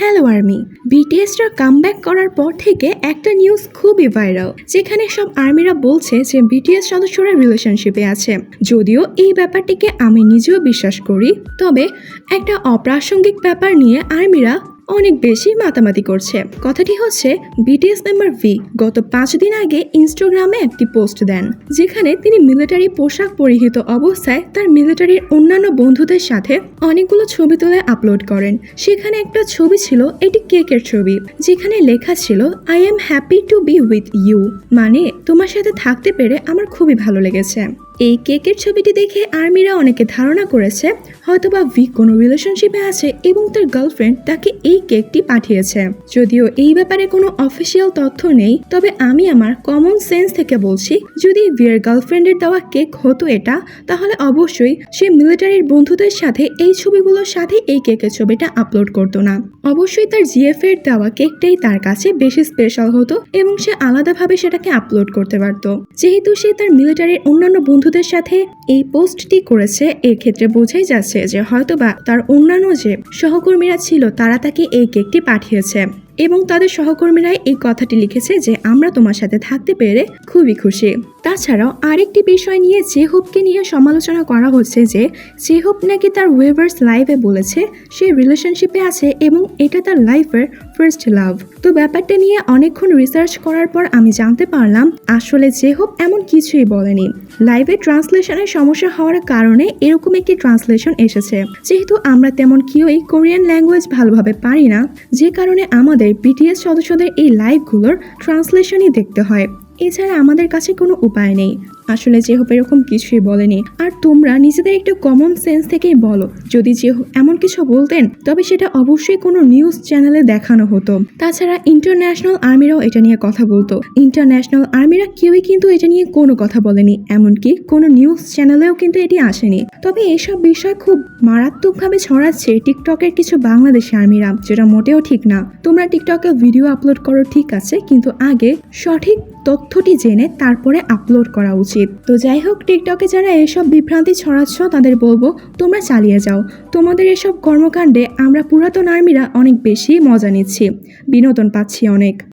Hello army বিটিএসরা comeback করার পর থেকে একটা নিউজ খুবই ভাইরাল যেখানে সব আর্মিরা বলছে যে বিটিএস সদস্যরা রিলেশনশিপে আছে। যদিও এই ব্যাপারটিকে আমি নিজেও বিশ্বাস করি, তবে একটা অপ্রাসঙ্গিক ব্যাপার নিয়ে আর্মিরা অনেক বেশি মাতামাতি করছে। কথাটি হচ্ছে বিটিএস মেম্বার ভি গত পাঁচ দিন আগে ইনস্টাগ্রামে একটি পোস্ট দেন, যেখানে তিনি মিলিটারি পোশাক পরিহিত অবস্থায় তার মিলিটারির অন্যান্য বন্ধুদের সাথে অনেকগুলো ছবি তুলে আপলোড করেন। সেখানে একটা ছবি ছিল, এটি কেকের ছবি, যেখানে লেখা ছিল I am happy to be with you মানে তোমার সাথে থাকতে পেরে আমার খুবই ভালো লেগেছে। এই কেকের ছবিটি দেখে আর্মিরা অনেকে ধারণা করেছে হয়তোবা ভি কোনো রিলেশনশিপে আছে এবং তার গার্লফ্রেন্ড তাকে এই কেকটি পাঠিয়েছে। যদিও এই ব্যাপারে কোনো অফিসিয়াল তথ্য নেই, তবে আমি আমার কমন সেন্স থেকে বলছি, যদি ভিয়ার গার্লফ্রেন্ডের দেওয়া কেক হতো এটা, তাহলে অবশ্যই সে মিলিটারির বন্ধুদের সাথে এই ছবিগুলোর সাথে এই কেকের ছবিটা আপলোড করতো না। অবশ্যই তার জিএফ এর দেওয়া কেকটাই তার কাছে বেশি স্পেশাল হতো এবং সে আলাদাভাবে সেটাকে আপলোড করতে পারতো। যেহেতু সে তার মিলিটারির অন্যান্য বন্ধুদের সাথে এই পোস্টটি করেছে এক্ষেত্রে বোঝাই যাচ্ছে যে হয়তোবা তার অন্যান্য যে সহকর্মীরা ছিল, তারা তাকে এই কেকটি পাঠিয়েছে। এবং তাদের সহকর্মীরাই এই কথাটি লিখেছে যে আমরা তোমার সাথে থাকতে পেরে খুবই খুশি। তাছাড়াও আরেকটি বিষয় নিয়ে জেহোপকে নিয়ে সমালোচনা করা হচ্ছে যে জেহোপ নাকি তার ওয়েভার্স লাইভে বলেছে, সে রিলেশনশিপে আছে এবং এটা তার লাইফের ফার্স্ট লাভ তো ব্যাপারটা নিয়ে অনেকক্ষণ রিসার্চ করার পর আমি জানতে পারলাম, আসলে জেহোপ এমন কিছুই বলেনি। লাইভে ট্রান্সলেশনের সমস্যা হওয়ার কারণে এরকম একটি ট্রান্সলেশন এসেছে। যেহেতু আমরা তেমন কেউই কোরিয়ান ল্যাঙ্গুয়েজ ভালোভাবে পারি না, যে কারণে আমাদের বিটিএস সদস্যদের এই লাইভগুলোর ট্রান্সলেশনই দেখতে হয়। এছাড়া আমাদের কাছে কোনো উপায় নেই। আসলে যেহোপ এরকম কিছুই বলেনি, আর তোমরা নিজেদের একটু কমন সেন্স থেকেই বলো। যদি যেহোপ এমন কিছু বলতেন, তবে সেটা অবশ্যই কোনো নিউজ চ্যানেলে দেখানো হতো। তাছাড়া ইন্টারন্যাশনাল আর্মিরাও এটা নিয়ে কথা বলতো। ইন্টারন্যাশনাল আর্মিরা কেউই কিন্তু এটা নিয়ে কোনো কথা বলেনি, এমনকি কোনো নিউজ চ্যানেলেও কিন্তু এটি আসেনি। তবে এসব বিষয় খুব মারাত্মকভাবে ছড়াচ্ছে টিকটকের কিছু বাংলাদেশি আর্মিরা যেটা মোটেও ঠিক না। তোমরা টিকটকে ভিডিও আপলোড করো ঠিক আছে, কিন্তু আগে সঠিক তথ্যটি জেনে তারপরে আপলোড করা উচিত। তো যাই হোক, টিকটকে যারা এসব বিভ্রান্তি ছড়াচ্ছ, তাদের বলব, তোমরা চালিয়ে যাও। তোমাদের এসব কর্মকাণ্ডে আমরা পুরাতন আর্মিরা অনেক বেশি মজা নিচ্ছি। বিনোদন পাচ্ছি অনেক।